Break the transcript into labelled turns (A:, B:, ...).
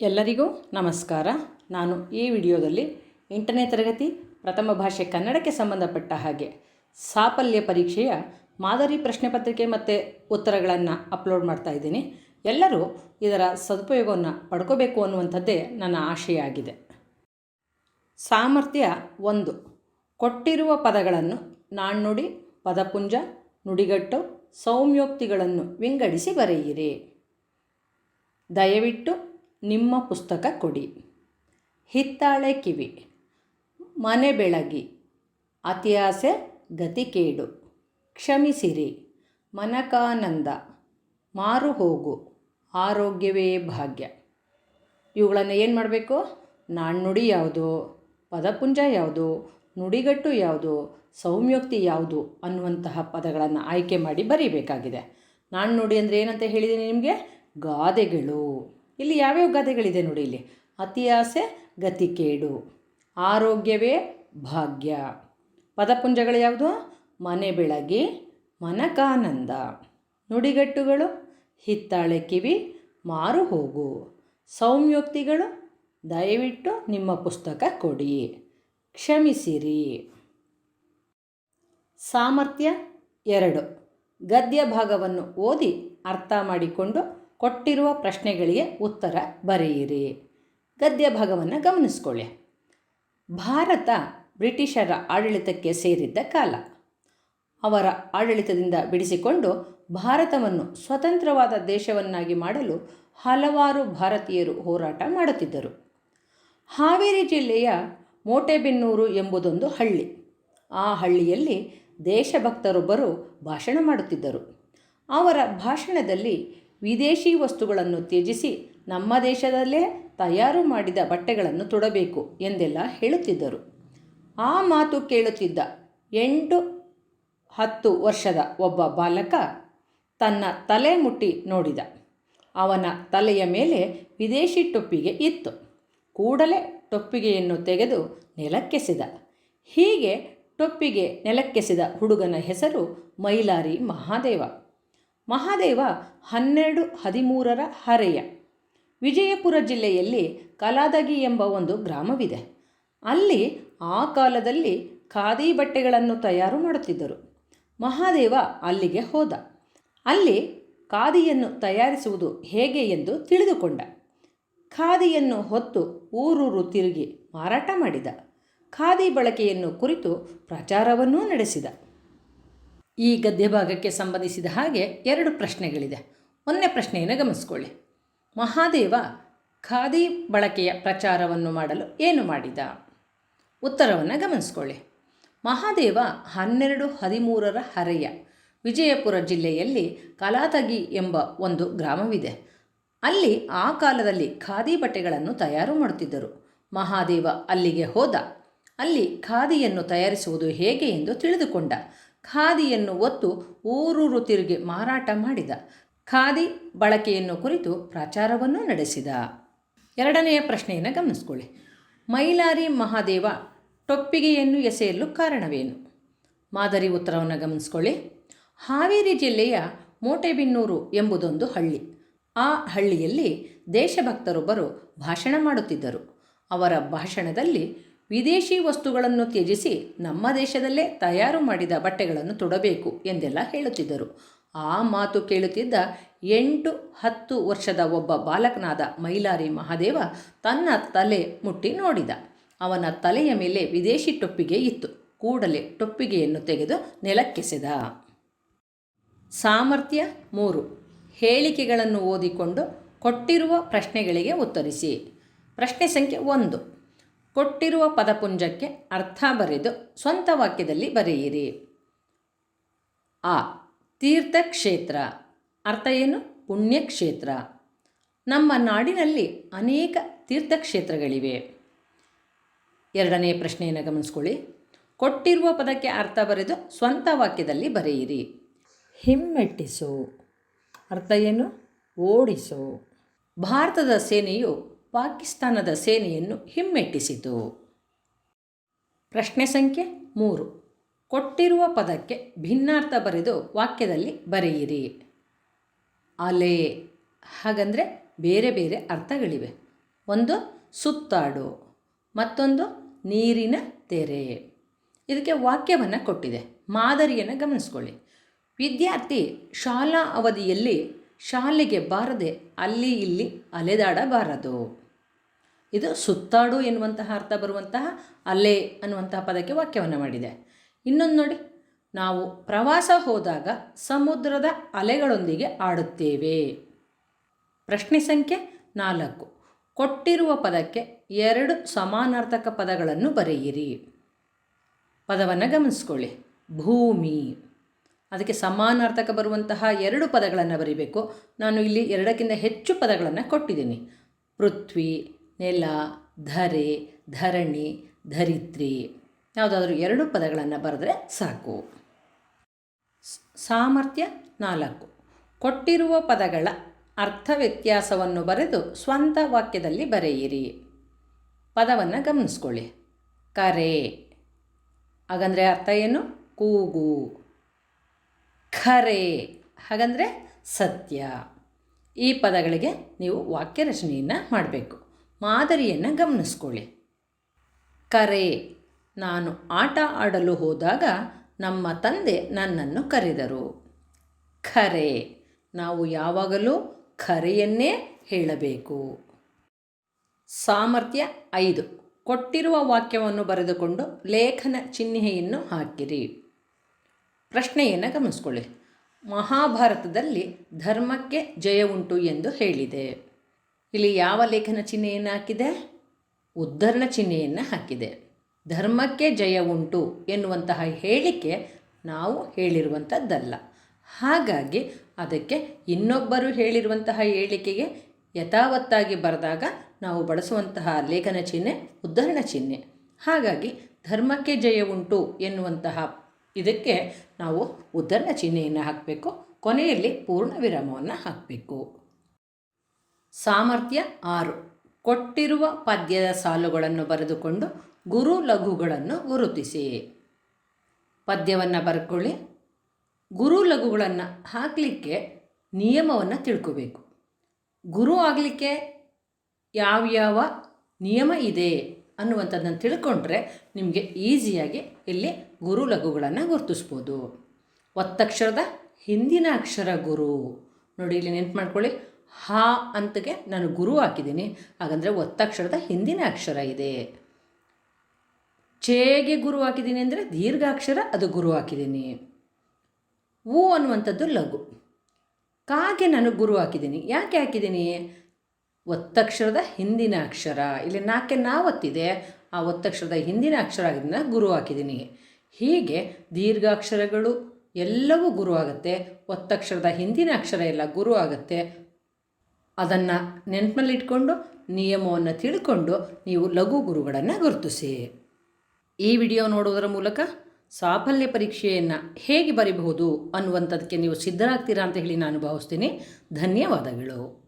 A: ಎಲ್ಲರಿಗೂ ನಮಸ್ಕಾರ. ನಾನು ಈ ವಿಡಿಯೋದಲ್ಲಿ ಎಂಟನೇ ತರಗತಿ ಪ್ರಥಮ ಭಾಷೆ ಕನ್ನಡಕ್ಕೆ ಸಂಬಂಧಪಟ್ಟ ಹಾಗೆ ಸಾಫಲ್ಯ ಪರೀಕ್ಷೆಯ ಮಾದರಿ ಪ್ರಶ್ನೆ ಪತ್ರಿಕೆ ಮತ್ತು ಉತ್ತರಗಳನ್ನು ಅಪ್ಲೋಡ್ ಮಾಡ್ತಾ ಇದ್ದೀನಿ. ಎಲ್ಲರೂ ಇದರ ಸದುಪಯೋಗವನ್ನು ಪಡ್ಕೋಬೇಕು ಅನ್ನುವಂಥದ್ದೇ ನನ್ನ ಆಶಯ ಆಗಿದೆ ಸಾಮರ್ಥ್ಯ ಒಂದು, ಕೊಟ್ಟಿರುವ ಪದಗಳನ್ನು ನಾಣ್ಣುಡಿ, ಪದಪುಂಜ, ನುಡಿಗಟ್ಟು, ಸೌಮ್ಯೋಕ್ತಿಗಳನ್ನು ವಿಂಗಡಿಸಿ ಬರೆಯಿರಿ. ದಯವಿಟ್ಟು ನಿಮ್ಮ ಪುಸ್ತಕ ಕೊಡಿ. ಹಿತ್ತಾಳೆ ಕಿವಿ. ಮನೆ ಬೆಳಗಿ. ಅತಿಯಾಸೆ ಗತಿಕೇಡು ಕ್ಷಮಿಸಿರಿ. ಮನಕಾನಂದ. ಮಾರು ಹೋಗು. ಆರೋಗ್ಯವೇ ಭಾಗ್ಯ. ಇವುಗಳನ್ನು ಏನು ಮಾಡಬೇಕು? ನಾಣ್ಣುಡಿ ಯಾವುದು? ಪದಪುಂಜ ಯಾವುದು? ನುಡಿಗಟ್ಟು ಯಾವುದು? ಸೌಮ್ಯೋಕ್ತಿ ಯಾವುದು? ಅನ್ನುವಂತಹ ಪದಗಳನ್ನು ಆಯ್ಕೆ ಮಾಡಿ ಬರೀಬೇಕಾಗಿದೆ. ನಾಣ್ಣುಡಿ ಅಂದರೆ ಏನಂತ ಹೇಳಿದ್ದೀನಿ ನಿಮಗೆ? ಗಾದೆಗಳು. ಇಲ್ಲಿ ಯಾವ್ಯಾವ ಗಾದೆಗಳಿದೆ ನೋಡಿ ಇಲ್ಲಿ? ಅತಿಯಾಸೆ ಗತಿಕೇಡು ಆರೋಗ್ಯವೇ ಭಾಗ್ಯ. ಪದಪುಂಜಗಳು ಯಾವುದು? ಮನೆ ಬೆಳಗಿ, ಮನಕಾನಂದ. ನುಡಿಗಟ್ಟುಗಳು, ಹಿತ್ತಾಳೆ ಕಿವಿ, ಮಾರು ಹೋಗು. ಸೌಮ್ಯೋಕ್ತಿಗಳು, ದಯವಿಟ್ಟು ನಿಮ್ಮ ಪುಸ್ತಕ ಕೊಡಿ. ಕ್ಷಮಿಸಿರಿ. ಸಾಮರ್ಥ್ಯ ಎರಡು. ಗದ್ಯ ಭಾಗವನ್ನು ಓದಿ ಅರ್ಥ ಮಾಡಿಕೊಂಡು ಕೊಟ್ಟಿರುವ ಪ್ರಶ್ನೆಗಳಿಗೆ ಉತ್ತರ ಬರೆಯಿರಿ. ಗದ್ಯ ಭಾಗವನ್ನು ಗಮನಿಸ್ಕೊಳ್ಳಿ. ಭಾರತ ಬ್ರಿಟಿಷರ ಆಡಳಿತಕ್ಕೆ ಸೇರಿದ್ದ ಕಾಲ. ಅವರ ಆಡಳಿತದಿಂದ ಬಿಡಿಸಿಕೊಂಡು ಭಾರತವನ್ನು ಸ್ವತಂತ್ರವಾದ ದೇಶವನ್ನಾಗಿ ಮಾಡಲು ಹಲವಾರು ಭಾರತೀಯರು ಹೋರಾಟ ಮಾಡುತ್ತಿದ್ದರು. ಹಾವೇರಿ ಜಿಲ್ಲೆಯ ಮೋಟೆಬೆನ್ನೂರು ಎಂಬುದೊಂದು ಹಳ್ಳಿ. ಆ ಹಳ್ಳಿಯಲ್ಲಿ ದೇಶಭಕ್ತರೊಬ್ಬರು ಭಾಷಣ ಮಾಡುತ್ತಿದ್ದರು. ಅವರ ಭಾಷಣದಲ್ಲಿ ವಿದೇಶಿ ವಸ್ತುಗಳನ್ನು ತ್ಯಜಿಸಿ ನಮ್ಮ ದೇಶದಲ್ಲೇ ತಯಾರು ಮಾಡಿದ ಬಟ್ಟೆಗಳನ್ನು ತೊಡಬೇಕು ಎಂದೆಲ್ಲ ಹೇಳುತ್ತಿದ್ದರು. ಆ ಮಾತು ಕೇಳುತ್ತಿದ್ದ ಎಂಟು ಹತ್ತು ವರ್ಷದ ಒಬ್ಬ ಬಾಲಕ ತನ್ನ ತಲೆ ಮುಟ್ಟಿ ನೋಡಿದ. ಅವನ ತಲೆಯ ಮೇಲೆ ವಿದೇಶಿ ಟೊಪ್ಪಿಗೆ ಇತ್ತು. ಕೂಡಲೇ ಟೊಪ್ಪಿಗೆಯನ್ನು ತೆಗೆದು ನೆಲಕ್ಕೆಸೆದ. ಹೀಗೆ ಟೊಪ್ಪಿಗೆ ನೆಲಕ್ಕೆಸೆದ ಹುಡುಗನ ಹೆಸರು ಮೈಲಾರಿ ಮಹಾದೇವ. ಮಹಾದೇವ ಹನ್ನೆರಡು ಹದಿಮೂರರ ಹರೆಯ. ವಿಜಯಪುರ ಜಿಲ್ಲೆಯಲ್ಲಿ ಕಲಾದಗಿ ಎಂಬ ಒಂದು ಗ್ರಾಮವಿದೆ. ಅಲ್ಲಿ ಆ ಕಾಲದಲ್ಲಿ ಖಾದಿ ಬಟ್ಟೆಗಳನ್ನು ತಯಾರು ಮಾಡುತ್ತಿದ್ದರು. ಮಹಾದೇವ ಅಲ್ಲಿಗೆ ಹೋದ. ಅಲ್ಲಿ ಖಾದಿಯನ್ನು ತಯಾರಿಸುವುದು ಹೇಗೆ ಎಂದು ತಿಳಿದುಕೊಂಡ. ಖಾದಿಯನ್ನು ಹೊತ್ತು ಊರೂರು ತಿರುಗಿ ಮಾರಾಟ ಮಾಡಿದ. ಖಾದಿ ಬಳಕೆಯನ್ನು ಕುರಿತು ಪ್ರಚಾರವನ್ನೂ ನಡೆಸಿದ. ಈ ಗದ್ಯ ಭಾಗಕ್ಕೆ ಸಂಬಂಧಿಸಿದ ಹಾಗೆ ಎರಡು ಪ್ರಶ್ನೆಗಳಿದೆ. ಒಂದನೇ ಪ್ರಶ್ನೆಯನ್ನು ಗಮನಿಸ್ಕೊಳ್ಳಿ. ಮಹಾದೇವ ಖಾದಿ ಬಳಕೆಯ ಪ್ರಚಾರವನ್ನು ಮಾಡಲು ಏನು ಮಾಡಿದ? ಉತ್ತರವನ್ನು ಗಮನಿಸ್ಕೊಳ್ಳಿ. ಮಹಾದೇವ ಹನ್ನೆರಡು ಹದಿಮೂರರ ಹರೆಯ ವಿಜಯಪುರ ಜಿಲ್ಲೆಯಲ್ಲಿ ಕಲಾತಗಿ ಎಂಬ ಒಂದು ಗ್ರಾಮವಿದೆ. ಅಲ್ಲಿ ಆ ಕಾಲದಲ್ಲಿ ಖಾದಿ ಬಟ್ಟೆಗಳನ್ನು ತಯಾರು ಮಾಡುತ್ತಿದ್ದರು. ಮಹಾದೇವ ಅಲ್ಲಿಗೆ ಹೋದ. ಅಲ್ಲಿ ಖಾದಿಯನ್ನು ತಯಾರಿಸುವುದು ಹೇಗೆ ಎಂದು ತಿಳಿದುಕೊಂಡ. ಖಾದಿಯನ್ನು ಒತ್ತು ಊರೂರು ತಿರುಗಿ ಮಾರಾಟ ಮಾಡಿದ. ಖಾದಿ ಬಳಕೆಯನ್ನು ಕುರಿತು ಪ್ರಚಾರವನ್ನು ನಡೆಸಿದ. ಎರಡನೆಯ ಪ್ರಶ್ನೆಯನ್ನು ಗಮನಿಸ್ಕೊಳ್ಳಿ. ಮೈಲಾರಿ ಮಹಾದೇವ ಟೊಪ್ಪಿಗೆಯನ್ನು ಎಸೆಯಲು ಕಾರಣವೇನು? ಮಾದರಿ ಉತ್ತರವನ್ನು ಗಮನಿಸ್ಕೊಳ್ಳಿ. ಹಾವೇರಿ ಜಿಲ್ಲೆಯ ಮೋಟೆಬಿನ್ನೂರು ಎಂಬುದೊಂದು ಹಳ್ಳಿ. ಆ ಹಳ್ಳಿಯಲ್ಲಿ ದೇಶಭಕ್ತರೊಬ್ಬರು ಭಾಷಣ ಮಾಡುತ್ತಿದ್ದರು. ಅವರ ಭಾಷಣದಲ್ಲಿ ವಿದೇಶಿ ವಸ್ತುಗಳನ್ನು ತ್ಯಜಿಸಿ ನಮ್ಮ ದೇಶದಲ್ಲೇ ತಯಾರು ಮಾಡಿದ ಬಟ್ಟೆಗಳನ್ನು ತೊಡಬೇಕು ಎಂದೆಲ್ಲ ಹೇಳುತ್ತಿದ್ದರು. ಆ ಮಾತು ಕೇಳುತ್ತಿದ್ದ ಎಂಟು ಹತ್ತು ವರ್ಷದ ಒಬ್ಬ ಬಾಲಕನಾದ ಮೈಲಾರಿ ಮಹಾದೇವ ತನ್ನ ತಲೆ ಮುಟ್ಟಿ ನೋಡಿದ. ಅವನ ತಲೆಯ ಮೇಲೆ ವಿದೇಶಿ ಟೊಪ್ಪಿಗೆ ಇತ್ತು. ಕೂಡಲೇ ಟೊಪ್ಪಿಗೆಯನ್ನು ತೆಗೆದು ನೆಲಕ್ಕೆಸೆದ. ಸಾಮರ್ಥ್ಯ ಮೂರು. ಹೇಳಿಕೆಗಳನ್ನು ಓದಿಕೊಂಡು ಕೊಟ್ಟಿರುವ ಪ್ರಶ್ನೆಗಳಿಗೆ ಉತ್ತರಿಸಿ. ಪ್ರಶ್ನೆ ಸಂಖ್ಯೆ ಒಂದು. ಕೊಟ್ಟಿರುವ ಪದಪುಂಜಕ್ಕೆ ಅರ್ಥ ಬರೆದು ಸ್ವಂತ ವಾಕ್ಯದಲ್ಲಿ ಬರೆಯಿರಿ. ಆ ತೀರ್ಥಕ್ಷೇತ್ರ. ಅರ್ಥ ಏನು? ಪುಣ್ಯಕ್ಷೇತ್ರ. ನಮ್ಮ ನಾಡಿನಲ್ಲಿ ಅನೇಕ ತೀರ್ಥಕ್ಷೇತ್ರಗಳಿವೆ. ಎರಡನೇ ಪ್ರಶ್ನೆಯನ್ನು ಗಮನಿಸ್ಕೊಳ್ಳಿ. ಕೊಟ್ಟಿರುವ ಪದಕ್ಕೆ ಅರ್ಥ ಬರೆದು ಸ್ವಂತ ವಾಕ್ಯದಲ್ಲಿ ಬರೆಯಿರಿ. ಹಿಮ್ಮೆಟ್ಟಿಸು. ಅರ್ಥ ಏನು? ಓಡಿಸು. ಭಾರತದ ಸೇನೆಯು ಪಾಕಿಸ್ತಾನದ ಸೇನೆಯನ್ನು ಹಿಮ್ಮೆಟ್ಟಿಸಿತು. ಪ್ರಶ್ನೆ ಸಂಖ್ಯೆ ಮೂರು. ಕೊಟ್ಟಿರುವ ಪದಕ್ಕೆ ಭಿನ್ನಾರ್ಥ ಬರೆದು ವಾಕ್ಯದಲ್ಲಿ ಬರೆಯಿರಿ. ಅಲೆ. ಹಾಗಂದರೆ ಬೇರೆ ಬೇರೆ ಅರ್ಥಗಳಿವೆ. ಒಂದು ಸುತ್ತಾಡು, ಮತ್ತೊಂದು ನೀರಿನ ತೆರೆ. ಇದಕ್ಕೆ ವಾಕ್ಯವನ್ನು ಕೊಟ್ಟಿದೆ. ಮಾದರಿಯನ್ನು ಗಮನಿಸ್ಕೊಳ್ಳಿ. ವಿದ್ಯಾರ್ಥಿ ಶಾಲಾ ಅವಧಿಯಲ್ಲಿ ಶಾಲೆಗೆ ಬಾರದೆ ಅಲ್ಲಿ ಇಲ್ಲಿ ಅಲೆದಾಡಬಾರದು. ಇದು ಸುತ್ತಾಡು ಎನ್ನುವಂತಹ ಅರ್ಥ ಬರುವಂತಹ ಅಲೆ ಅನ್ನುವಂತಹ ಪದಕ್ಕೆ ವಾಕ್ಯವನ್ನು ಮಾಡಿದೆ. ಇನ್ನೊಂದು ನೋಡಿ, ನಾವು ಪ್ರವಾಸ ಹೋದಾಗ ಸಮುದ್ರದ ಅಲೆಗಳೊಂದಿಗೆ ಆಡುತ್ತೇವೆ. ಪ್ರಶ್ನೆ ಸಂಖ್ಯೆ ನಾಲ್ಕು. ಕೊಟ್ಟಿರುವ ಪದಕ್ಕೆ ಎರಡು ಸಮಾನಾರ್ಥಕ ಪದಗಳನ್ನು ಬರೆಯಿರಿ. ಪದವನ್ನು ಗಮನಿಸ್ಕೊಳ್ಳಿ. ಭೂಮಿ. ಅದಕ್ಕೆ ಸಮಾನಾರ್ಥಕ ಬರುವಂತಹ ಎರಡು ಪದಗಳನ್ನು ಬರೀಬೇಕು. ನಾನು ಇಲ್ಲಿ ಎರಡಕ್ಕಿಂತ ಹೆಚ್ಚು ಪದಗಳನ್ನು ಕೊಟ್ಟಿದ್ದೀನಿ. ಪೃಥ್ವಿ. ನೆಲ, ಧರೆ, ಧರಣಿ, ಧರಿತ್ರಿ. ಯಾವುದಾದ್ರೂ ಎರಡು ಪದಗಳನ್ನು ಬರೆದ್ರೆ ಸಾಕು. ಸಾಮರ್ಥ್ಯ ನಾಲ್ಕು. ಕೊಟ್ಟಿರುವ ಪದಗಳ ಅರ್ಥ ವ್ಯತ್ಯಾಸವನ್ನು ಬರೆದು ಸ್ವಂತ ವಾಕ್ಯದಲ್ಲಿ ಬರೆಯಿರಿ. ಪದವನ್ನು ಗಮನಿಸ್ಕೊಳ್ಳಿ. ಕರೆ. ಹಾಗಂದರೆ ಅರ್ಥ ಏನು? ಕೂಗು. ಖರೆ. ಹಾಗಂದರೆ ಸತ್ಯ. ಈ ಪದಗಳಿಗೆ ನೀವು ವಾಕ್ಯ ರಚನೆಯನ್ನು ಮಾಡಬೇಕು. ಮಾದರಿಯನ್ನು ಗಮನಿಸ್ಕೊಳ್ಳಿ. ಕರೆ, ನಾನು ಆಟ ಆಡಲು ಹೋದಾಗ ನಮ್ಮ ತಂದೆ ನನ್ನನ್ನು ಕರೆದರು. ಖರೆ ನಾವು ಯಾವಾಗಲೂ ಖರೆಯನ್ನೇ ಹೇಳಬೇಕು. ಸಾಮರ್ಥ್ಯ ಐದು, ಕೊಟ್ಟಿರುವ ವಾಕ್ಯವನ್ನು ಬರೆದುಕೊಂಡು ಲೇಖನ ಚಿಹ್ನೆಯನ್ನು ಹಾಕಿರಿ. ಪ್ರಶ್ನೆಯನ್ನು ಗಮನಿಸ್ಕೊಳ್ಳಿ. ಮಹಾಭಾರತದಲ್ಲಿ ಧರ್ಮಕ್ಕೆ ಜಯ ಉಂಟು ಎಂದು ಹೇಳಿದೆ. ಇಲ್ಲಿ ಯಾವ ಲೇಖನ ಚಿಹ್ನೆಯನ್ನು ಹಾಕಿದೆ? ಉದ್ಧರಣ ಚಿಹ್ನೆಯನ್ನು ಹಾಕಿದೆ. ಧರ್ಮಕ್ಕೆ ಜಯ ಉಂಟು ಎನ್ನುವಂತಹ ಹೇಳಿಕೆ ನಾವು ಹೇಳಿರುವಂಥದ್ದಲ್ಲ ಹಾಗಾಗಿ ಅದಕ್ಕೆ ಇನ್ನೊಬ್ಬರು ಹೇಳಿರುವಂತಹ ಹೇಳಿಕೆಗೆ ಯಥಾವತ್ತಾಗಿ ಬರೆದಾಗ ನಾವು ಬಳಸುವಂತಹ ಲೇಖನ ಚಿಹ್ನೆ ಉದ್ಧರಣ ಚಿಹ್ನೆ. ಹಾಗಾಗಿ ಧರ್ಮಕ್ಕೆ ಜಯ ಉಂಟು ಎನ್ನುವಂತಹ ಇದಕ್ಕೆ ನಾವು ಉದ್ಧರಣ ಚಿಹ್ನೆಯನ್ನು ಹಾಕಬೇಕು. ಕೊನೆಯಲ್ಲಿ ಪೂರ್ಣ ವಿರಾಮವನ್ನು ಹಾಕಬೇಕು. ಸಾಮರ್ಥ್ಯ ಆರು. ಕೊಟ್ಟಿರುವ ಪದ್ಯದ ಸಾಲುಗಳನ್ನು ಬರೆದುಕೊಂಡು ಗುರು ಲಘುಗಳನ್ನು ಗುರುತಿಸಿ. ಪದ್ಯವನ್ನು ಬರ್ಕೊಳ್ಳಿ. ಗುರು ಲಘುಗಳನ್ನು ಹಾಕಲಿಕ್ಕೆ ನಿಯಮವನ್ನು ತಿಳ್ಕೋಬೇಕು. ಗುರು ಆಗಲಿಕ್ಕೆ ಯಾವ್ಯಾವ ನಿಯಮ ಇದೆ ಅನ್ನುವಂಥದ್ದನ್ನು ತಿಳ್ಕೊಂಡ್ರೆ ನಿಮಗೆ ಈಸಿಯಾಗಿ ಇಲ್ಲಿ ಗುರು ಲಘುಗಳನ್ನು ಗುರುತಿಸ್ಬೋದು. ಒತ್ತಕ್ಷರದ ಹಿಂದಿನ ಅಕ್ಷರ ಗುರು. ನೋಡಿ, ಇಲ್ಲಿ ನೆನ್ಪು ಮಾಡ್ಕೊಳ್ಳಿ. ಹಾ ಅಂತಗೆ ನಾನು ಗುರು ಹಾಕಿದ್ದೀನಿ. ಹಾಗಂದರೆ ಒತ್ತಕ್ಷರದ ಹಿಂದಿನ ಅಕ್ಷರ ಇದೆ. ಚೇಗೆ ಗುರು ಹಾಕಿದ್ದೀನಿ ಅಂದರೆ ದೀರ್ಘಾಕ್ಷರ ಅದು ಗುರು ಹಾಕಿದ್ದೀನಿ. ಊ ಅನ್ನುವಂಥದ್ದು ಲಘು. ಕಾಗೆ ನಾನು ಗುರು ಹಾಕಿದ್ದೀನಿ. ಯಾಕೆ ಹಾಕಿದ್ದೀನಿ? ಒತ್ತಕ್ಷರದ ಹಿಂದಿನ ಅಕ್ಷರ. ಇಲ್ಲಿ ನಾಕೆ ನಾ ಒತ್ತಿದೆ ಆ ಒತ್ತಕ್ಷರದ ಹಿಂದಿನ ಅಕ್ಷರ ಆಗಿದ್ದನ್ನ ಗುರು ಹಾಕಿದ್ದೀನಿ. ಹೀಗೆ ದೀರ್ಘಾಕ್ಷರಗಳು ಎಲ್ಲವೂ ಗುರು ಆಗುತ್ತೆ. ಒತ್ತಕ್ಷರದ ಹಿಂದಿನ ಅಕ್ಷರ ಎಲ್ಲ ಗುರು ಆಗುತ್ತೆ. ಅದನ್ನು ನೆನಪಿನಲ್ಲಿಟ್ಕೊಂಡು ನಿಯಮವನ್ನು ತಿಳ್ಕೊಂಡು ನೀವು ಲಘು ಗುರುಗಳನ್ನು ಗುರುತಿಸಿ. ಈ ವಿಡಿಯೋ ನೋಡುವುದರ ಮೂಲಕ ಸಾಫಲ್ಯ ಪರೀಕ್ಷೆಯನ್ನು ಹೇಗೆ ಬರೀಬಹುದು ಅನ್ನುವಂಥದ್ದಕ್ಕೆ ನೀವು ಸಿದ್ಧರಾಗ್ತೀರಾ ಅಂತ ಹೇಳಿ ನಾನು ಭಾವಿಸ್ತೀನಿ. ಧನ್ಯವಾದಗಳು.